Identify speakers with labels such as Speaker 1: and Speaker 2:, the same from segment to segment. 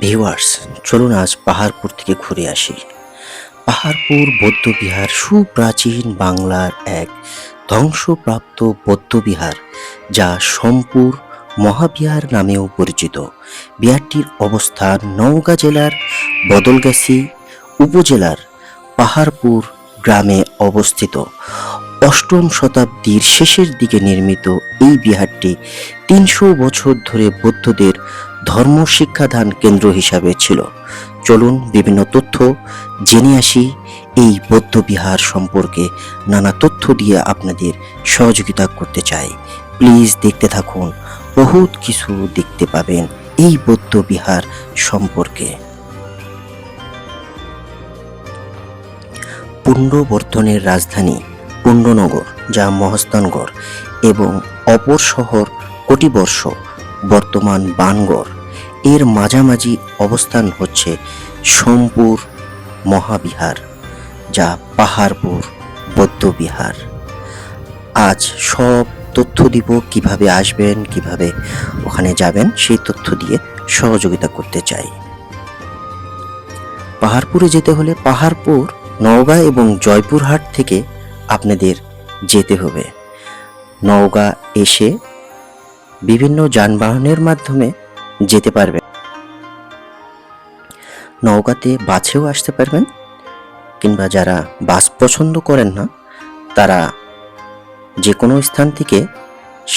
Speaker 1: Viewers চলুন আজ পাহাড়পুর থেকে ঘুরে আসি। পাহাড়পুর বৌদ্ধবিহার, সুপ্রাচীন বাংলার এক ধ্বংসপ্রাপ্ত বৌদ্ধবিহার, যা সোমপুর মহাবিহার নামেও পরিচিত। বিহারটির অবস্থান নওগাঁ জেলার বদলগাছি উপজেলার পাহাড়পুর গ্রামে অবস্থিত। অষ্টম শতাব্দীর শেষের দিকে নির্মিত এই বিহারটি তিনশো বছর ধরে বৌদ্ধদের ধর্ম শিক্ষাদান কেন্দ্র হিসাবে ছিল। চলুন বিভিন্ন তথ্য জেনে আসি এই বৌদ্ধ বিহার সম্পর্কে। নানা তথ্য দিয়ে আপনাদের সহযোগিতা করতে চাই। প্লিজ দেখতে থাকুন, বহুত কিছু দেখতে পাবেন এই বৌদ্ধ বিহার সম্পর্কে। পুণ্ডবর্ধনের রাজধানী পুণ্ডনগর যা মহস্তানগড় এবং অপর শহর কোটিবর্ষ বর্তমান বানগড়। এর মাঝামাঝি অবস্থান হচ্ছে সোমপুর মহাবিহার, যা পাহাড়পুর, বৌদ্ধবিহার। আজ সব তথ্য দিব, কীভাবে আসবেন, কীভাবে ওখানে যাবেন, সেই তথ্য দিয়ে সহযোগিতা করতে চাই। পাহাড়পুরে যেতে হলে পাহাড়পুর, নওগাঁ এবং জয়পুরহাট থেকে আপনাদের যেতে হবে। নওগাঁ এসে বিভিন্ন যানবাহনের মাধ্যমে যেতে পারবেন নওগাঁতে বাসেও আসতে পারবেন, কিংবা যারা বাস পছন্দ করেন না, তারা যে কোনো স্থান থেকে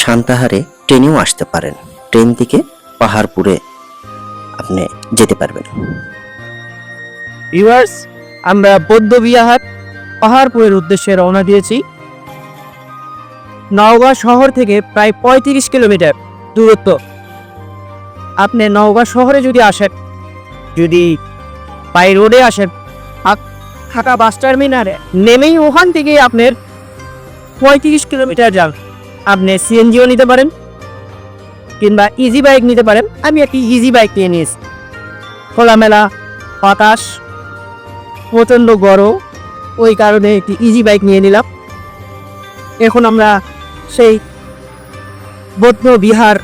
Speaker 1: সান্তাহারে ট্রেনেও আসতে পারেন। ট্রেন থেকে পাহাড়পুরে আপনি যেতে পারবেন।
Speaker 2: ভিউয়ার্স, আমরা বৌদ্ধ বিহার পাহাড়পুরের উদ্দেশ্যে রওনা দিয়েছি। নওগাঁ শহর থেকে প্রায় পঁয়ত্রিশ কিলোমিটার দূরত্ব। আপনি নওগাঁ শহরে যদি আসেন, যদি বাই রোডে আসেন ঢাকা বাস টার্মিনালে নেমেই ওখান থেকে আপনার পঁয়ত্রিশ কিলোমিটার যান। আপনি সিএনজিও নিতে পারেন কিংবা ইজি বাইক নিতে পারেন। আমি একটি ইজি বাইক নিয়ে নিয়েছি। খোলামেলা, বাতাস, প্রচণ্ড গরম, ওই কারণে একটি ইজি বাইক নিয়ে নিলাম। এখন আমরা সেই বৌদ্ধ বিহার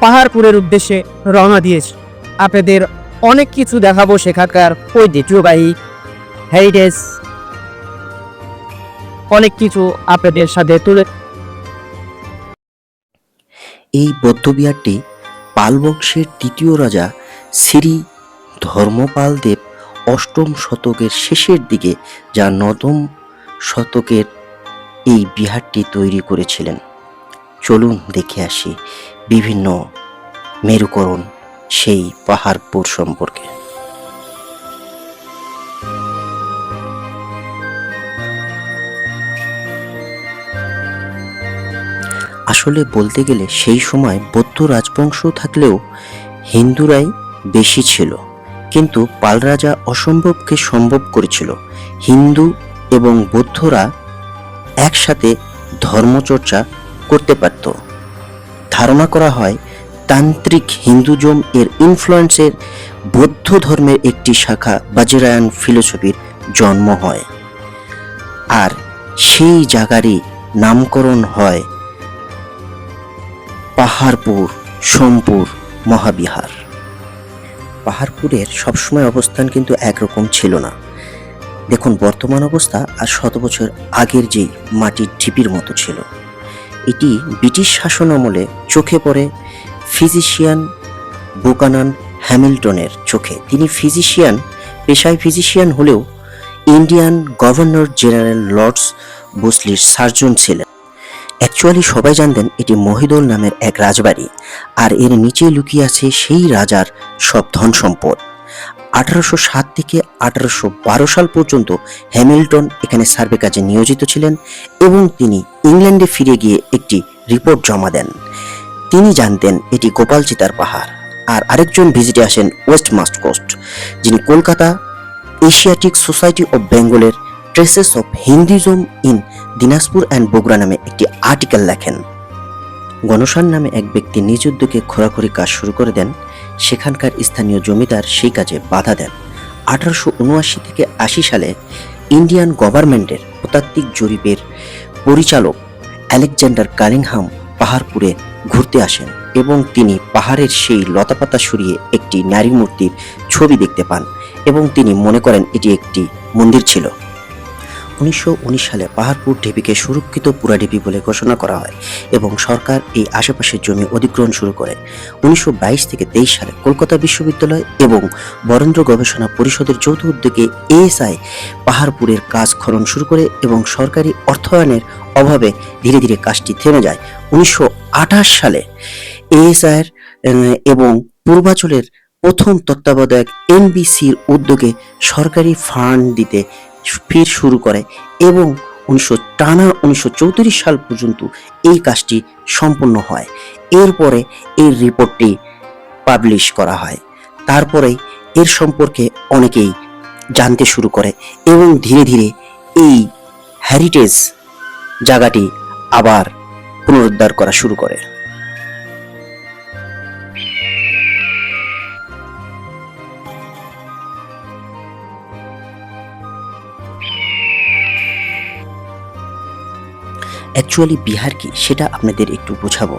Speaker 2: পাহাড়পুরের উদ্দেশ্যে রওনা দিয়েছে। আপনাদের অনেক কিছু দেখাবো সেখানকার ঐতিহ্যবাহী হেরিটেজ অনেক কিছু আপনাদের সাথে তুলে
Speaker 1: এই বৌদ্ধবিহারটি পাল বংশের তৃতীয় রাজা শ্রী ধর্মপাল দেব অষ্টম শতকের শেষের দিকে যা নবম শতকের এই বিহারটি তৈরি করেছিলেন। চলুন দেখে আসি বিভিন্ন মেরুকরণ সেই পাহাড়পুর সম্পর্কে। আসলে বলতে গেলে সেই সময় বৌদ্ধ রাজবংশ থাকলেও হিন্দুরাই বেশি ছিল, কিন্তু পাল রাজা অসম্ভবকে সম্ভব করেছিল। হিন্দু এবং বৌদ্ধরা একসাথে ধর্মচর্চা করতে পারত। ধারণা করা হয়, তান্ত্রিক হিন্দুজম এর ইনফ্লুয়েন্সের বৌদ্ধ ধর্মের একটি শাখা বাজরায়ন ফিলোসফির জন্ম হয়। আর সেই জায়গারই নামকরণ হয় পাহাড়পুর, সোমপুর, মহাবিহার। পাহাড়পুরের সবসময় অবস্থান কিন্তু একরকম ছিল না। দেখুন, বর্তমান অবস্থা আর শত বছর আগের যেই মাটির ঢিপির মতো ছিল, এটি ব্রিটিশ শাসন আমলে চোখে পড়ে ফিজিশিয়ান বুকানান হ্যামিল্টনের চোখে। তিনি ফিজিশিয়ান, পেশায় ফিজিশিয়ান হলেও ইন্ডিয়ান গভর্নর জেনারেল লর্ডস বুসলির সার্জন ছিলেন। অ্যাকচুয়ালি সবাই জানতেন এটি মহিদল নামের এক রাজবাড়ি, আর এর নিচে লুকিয়ে আছে সেই রাজার সব ধন সম্পদ আঠারোশো সাত থেকে আঠারোশো বারো সাল পর্যন্ত হ্যামিল্টন এখানে সার্ভে কাজে নিয়োজিত ছিলেন এবং তিনি ইংল্যান্ডে ফিরে গিয়ে একটি রিপোর্ট জমা দেন। তিনি জানতেন এটি গোপাল চিতার পাহাড়। আর আরেকজন ভিজিটে আসেন ওয়েস্ট মাস্ট কোস্ট, যিনি কলকাতা এশিয়াটিক সোসাইটি অফ বেঙ্গলের traces of Hinduism in Dinajpur and Bogura নামে একটি আর্টিকেল লেখেন। গণসান নামে এক ব্যক্তি নিজ উদ্যোগে খোরাখুরি কাজ শুরু করে দেন। সেখানকার স্থানীয় জমিদার সেই কাজে বাধা দেন। আঠারোশো উনআশি থেকে আশি সালে ইন্ডিয়ান গভর্নমেন্টের প্রতাত্ত্বিক জরিপের পরিচালক আলেকজান্ডার কালিংহাম পাহাড়পুরে ঘুরতে আসেন এবং তিনি পাহাড়ের সেই লতাপাতা সরিয়ে একটি নারী মূর্তির ছবি দেখতে পান এবং তিনি মনে করেন এটি একটি মন্দির ছিল। উনিশশো উনিশ সালে পাহাড়পুর ঢিপিকে সুরক্ষিত পুরা পুরাঢিপি বলে ঘোষণা করা হয় এবং সরকার এই আশেপাশের জমি অধিগ্রহণ শুরু করে। উনিশশো বাইশ থেকে তেইশ সালে কলকাতা বিশ্ববিদ্যালয় এবং বরেন্দ্র গবেষণা পরিষদের যৌথ উদ্যোগে এএসআই পাহাড়পুরের কাজ খনন শুরু করে এবং সরকারি অর্থায়নের অভাবে ধীরে ধীরে কাজটি থেমে যায়। উনিশশো আঠাশ সালে এএসআইয়ের এবং পূর্বাচলের প্রথম তত্ত্বাবধায়ক এনবিসির উদ্যোগে সরকারি ফান্ড দিতে ফির শুরু করে এবং উনিশশো টানা উনিশশো চৌত্রিশ সাল পর্যন্ত এই কাজটি সম্পূর্ণ হয়। এরপরে এর রিপোর্টটি পাবলিশ করা হয়। তারপরেই এর সম্পর্কে অনেকেই জানতে শুরু করে এবং ধীরে ধীরে এই হ্যারিটেজ জায়গাটি আবার পুনরুদ্ধার করা শুরু করে। অ্যাকচুয়ালি বিহার কি? সেটা আপনাদের একটু বোঝাবো।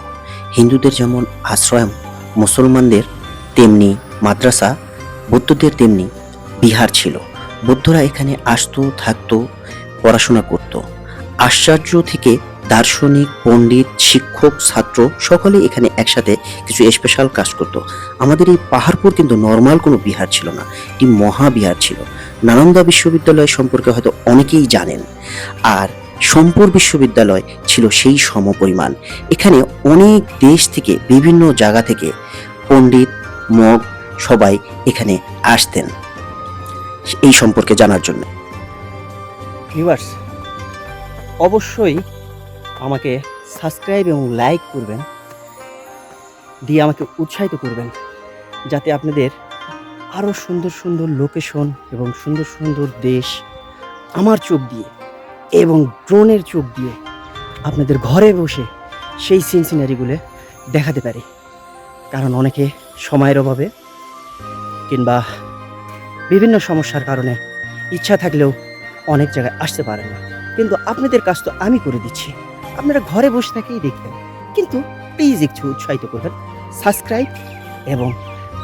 Speaker 1: হিন্দুদের যেমন আশ্রয় মুসলমানদের, তেমনি মাদ্রাসা, বৌদ্ধদের তেমনি বিহার ছিল। বৌদ্ধরা এখানে আসতো, থাকতো, পড়াশোনা করত। আশ্চর্য থেকে দার্শনিক, পণ্ডিত, শিক্ষক, ছাত্র সকলে এখানে একসাথে কিছু স্পেশাল কাজ করত। আমাদের এই পাহাড়পুর কিন্তু নর্মাল কোনো বিহার ছিল না। এটি মহাবিহার ছিল। নালন্দা বিশ্ববিদ্যালয় সম্পর্কে হয়তো অনেকেই জানেন। আর সোমপুর বিশ্ববিদ্যালয় ছিল সেই সমপরিমাণ। এখানে অনেক দেশ থেকে, বিভিন্ন জায়গা থেকে পণ্ডিত, মগ সবাই এখানে আসতেন এই সম্পর্কে জানার জন্য।
Speaker 3: অবশ্যই আমাকে সাবস্ক্রাইব এবং লাইক করবেন, দিয়ে আমাকে উৎসাহিত করবেন, যাতে আপনাদের আরও সুন্দর সুন্দর লোকেশন এবং সুন্দর সুন্দর দেশ আমার চোখ দিয়ে এবং ড্রোনের চোখ দিয়ে আপনাদের ঘরে বসে সেই সিন সিনারিগুলো দেখাতে পারি। কারণ অনেকে সময়ের অভাবে কিংবা বিভিন্ন সমস্যার কারণে ইচ্ছা থাকলেও অনেক জায়গায় আসতে পারে না। কিন্তু আপনাদের কাজ তো আমি করে দিচ্ছি। আপনারা ঘরে বসে থেকেই দেখবেন। কিন্তু প্লিজ একটু উৎসাহিত করবেন সাবস্ক্রাইব এবং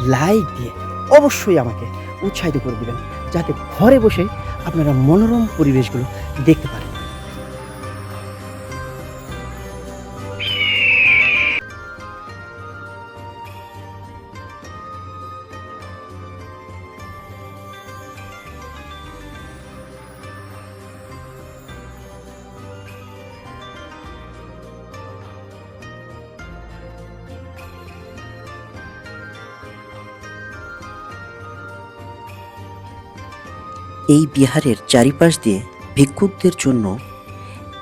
Speaker 3: লাইক দিয়ে অবশ্যই আমাকে উৎসাহিত করে দেবেন। যাতে ঘরে বসে আপনারা মনোরম পরিবেশগুলো দেখতে পারেন।
Speaker 1: এই বিহারের চারিপাশ দিয়ে ভিক্ষুকদের জন্য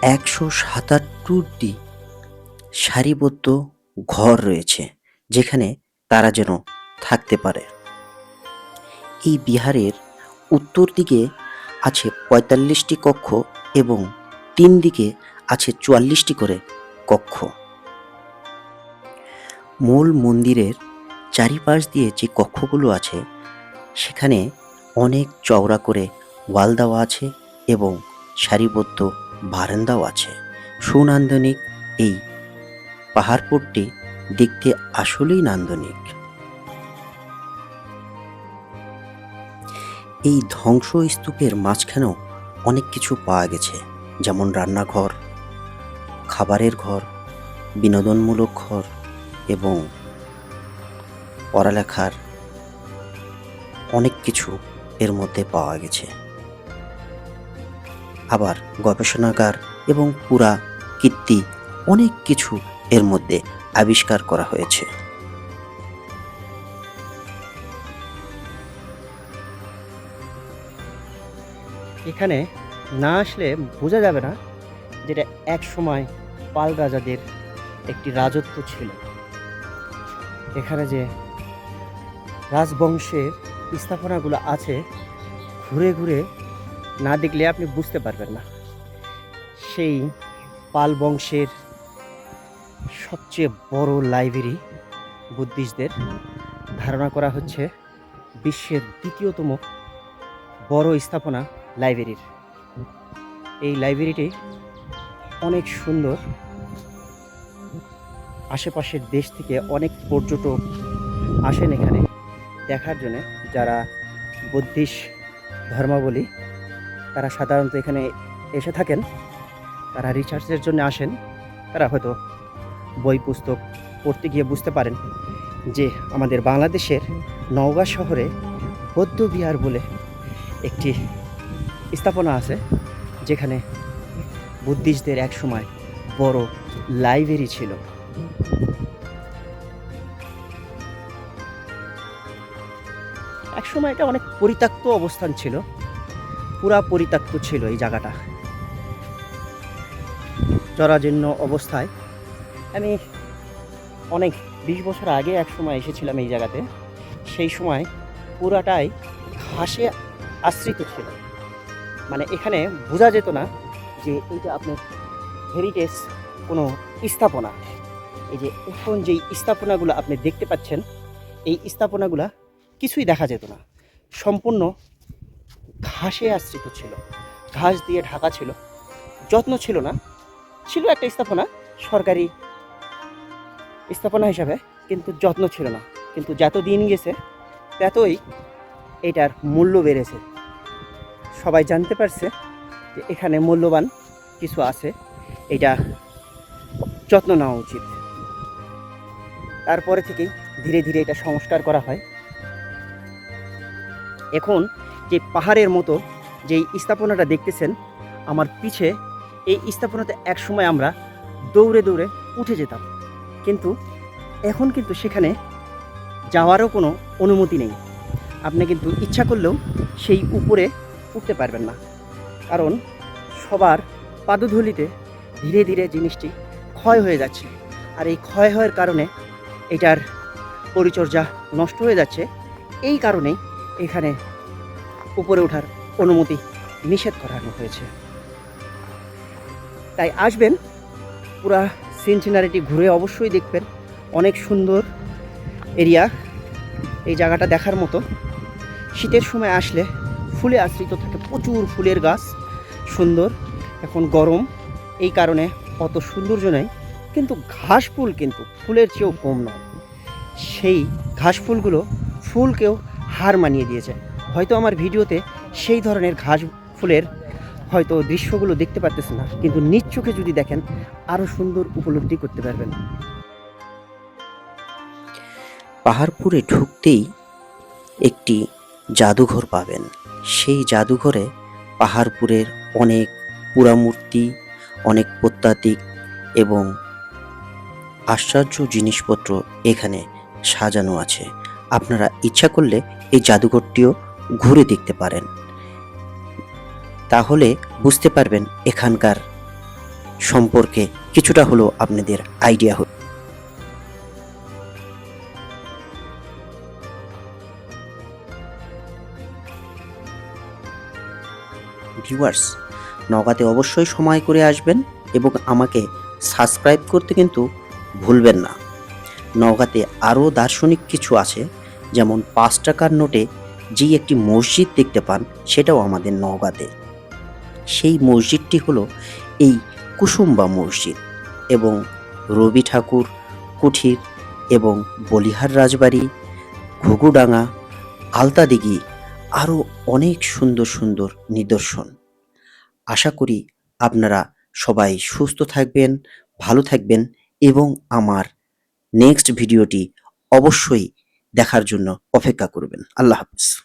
Speaker 1: একশো সাতাত্তরটি সারিবদ্ধ ঘর রয়েছে, যেখানে তারা যেন থাকতে পারে। এই বিহারের উত্তর দিকে আছে পঁয়তাল্লিশটি কক্ষ এবং তিন দিকে আছে চুয়াল্লিশটি করে কক্ষ। মূল মন্দিরের চারিপাশ দিয়ে যে কক্ষগুলো আছে, সেখানে অনেক চওড়া করে ওয়াল দেওয়া আছে এবং সারিবদ্ধ বারান্দাও আছে। সুনান্দনিক এই পাহাড়পুরটি দেখতে আসলেই নান্দনিক। এই ধ্বংসস্তূপের মাঝখানেও অনেক কিছু পাওয়া গেছে, যেমন রান্নাঘর, খাবারের ঘর, বিনোদনমূলক ঘর এবং পড়ালেখার অনেক কিছু এর মধ্যে পাওয়া গেছে। আবার গবেষণাগার এবং পুরা কীর্তি অনেক কিছু এর মধ্যে আবিষ্কার করা হয়েছে।
Speaker 3: এখানে না আসলে বোঝা যাবে না যেটা এক সময় পাল রাজাদের একটি রাজত্ব ছিল। এখানে যে রাজবংশের স্থাপনাগুলো আছে, ঘুরে ঘুরে না দেখলে আপনি বুঝতে পারবেন না। সেই পাল বংশের সবচেয়ে বড় লাইব্রেরি বুদ্ধিস্টদের ধারণা করা হচ্ছে বিশ্বের দ্বিতীয়তম বড় স্থাপনা লাইব্রেরির। এই লাইব্রেরিটি অনেক সুন্দর। আশেপাশের দেশ থেকে অনেক পর্যটক আসেন এখানে দেখার জন্য। যারা বুদ্ধিস্ট ধর্মাবলী, তারা সাধারণত এখানে এসে থাকেন। তারা রিসার্চের জন্য আসেন। তারা হয়তো বই, পুস্তক পড়তে গিয়ে বুঝতে পারেন যে আমাদের বাংলাদেশের নওগাঁ শহরে বৌদ্ধ বিহার বলে একটি স্থাপনা আছে, যেখানে বুদ্ধিস্টদের এক সময় বড় লাইব্রেরি ছিল। এক সময় এটা অনেক পরিত্যক্ত অবস্থান ছিল। পুরা পরিত্যক্ত ছিল এই জায়গাটা। জরাজীর্ণ অবস্থায়। আমি অনেক বিশ বছর আগে এক সময় এসেছিলাম এই জায়গাতে। সেই সময় পুরাটাই ঘাসে আশ্রিত ছিল। মানে এখানে বোঝা যেত না যে এইটা আপনার হেরিটেজ কোনো স্থাপনা। এই যে এখন যেই স্থাপনাগুলো আপনি দেখতে পাচ্ছেন, এই স্থাপনাগুলা কিছুই দেখা যেত না। সম্পূর্ণ ঘাসে আশ্রিত ছিল। ঘাস দিয়ে ঢাকা ছিল। যত্ন ছিল না। ছিল একটা স্থাপনা, সরকারি স্থাপনা হিসাবে, কিন্তু যত্ন ছিল না। কিন্তু যত দিন গেছে, ততই এটার মূল্য বেড়েছে। সবাই জানতে পারছে যে এখানে মূল্যবান কিছু আছে। এটা যত্ন নেওয়া উচিত। তারপরে থেকেই ধীরে ধীরে এটা সংস্কার করা হয়। এখন যে পাহাড়ের মতো যেই স্থাপনাটা দেখতেছেন, আমার পিছে এই স্থাপনাতে এক সময় আমরা দৌড়ে দৌড়ে উঠে যেতাম। কিন্তু এখন কিন্তু সেখানে যাওয়ারও কোনো অনুমতি নেই। আপনি কিন্তু ইচ্ছা করলেও সেই উপরে উঠতে পারবেন না। কারণ সবার পাদধূলিতে ধীরে ধীরে জিনিসটি ক্ষয় হয়ে যাচ্ছে। আর এই ক্ষয় হওয়ার কারণে এটার পরিচর্যা নষ্ট হয়ে যাচ্ছে। এই কারণেই এখানে উপরে ওঠার অনুমতি নিষেধ করানো হয়েছে। তাই আসবেন, পুরা সিনসিনারিটি ঘুরে অবশ্যই দেখবেন। অনেক সুন্দর এরিয়া এই জায়গাটা দেখার মতো। শীতের সময় আসলে ফুলে আশ্রিত থাকে, প্রচুর ফুলের গাছ, সুন্দর, এখন গরম। এই কারণে অত সৌন্দর্য নেই, কিন্তু ঘাস ফুল কিন্তু ফুলের চেয়েও কম নয়। সেই ঘাস ফুলগুলো ফুলকেও হার মানিয়ে দিয়েছে। হয়তো আমার ভিডিওতে সেই ধরনের ঘাস ফুলের হয়তো দৃশ্যগুলো দেখতে পারতেছে না, কিন্তু নিজ চোখে যদি দেখেন আরও সুন্দর উপলব্ধি করতে পারবেন।
Speaker 1: পাহাড়পুরে ঢুকতেই একটি জাদুঘর পাবেন। সেই জাদুঘরে পাহাড়পুরের অনেক পুরামূর্তি, অনেক প্রত্যাতিক এবং আশ্চর্য জিনিসপত্র এখানে সাজানো আছে। আপনারা ইচ্ছা করলে এই জাদুঘরটিও ঘুরে দেখতে পারেন। তাহলে বুঝতে পারবেন এখানকার সম্পর্কে কিছুটা হলেও আপনাদের আইডিয়া হবে ভিউয়ার্স নগাতে অবশ্যই সময় করে আসবেন এবং আমাকে সাবস্ক্রাইব করতে কিন্তু ভুলবেন না। নওগাঁতে আরও দার্শনিক কিছু আছে যেমন পাঁচ টাকার নোটে যে একটি মসজিদ দেখতে পান, সেটাও আমাদের নওগাঁতে। সেই মসজিদটি হলো এই কুসুম্বা মসজিদ এবং রবি ঠাকুর, কুঠির এবং বলিহার রাজবাড়ি, ঘুঘুডাঙ্গা আলতাদিঘি আরও অনেক সুন্দর সুন্দর নিদর্শন। আশা করি আপনারা সবাই সুস্থ থাকবেন, ভালো থাকবেন এবং আমার নেক্সট ভিডিওটি অবশ্যই দেখার জন্য অপেক্ষা করবেন। আল্লাহ হাফিজ।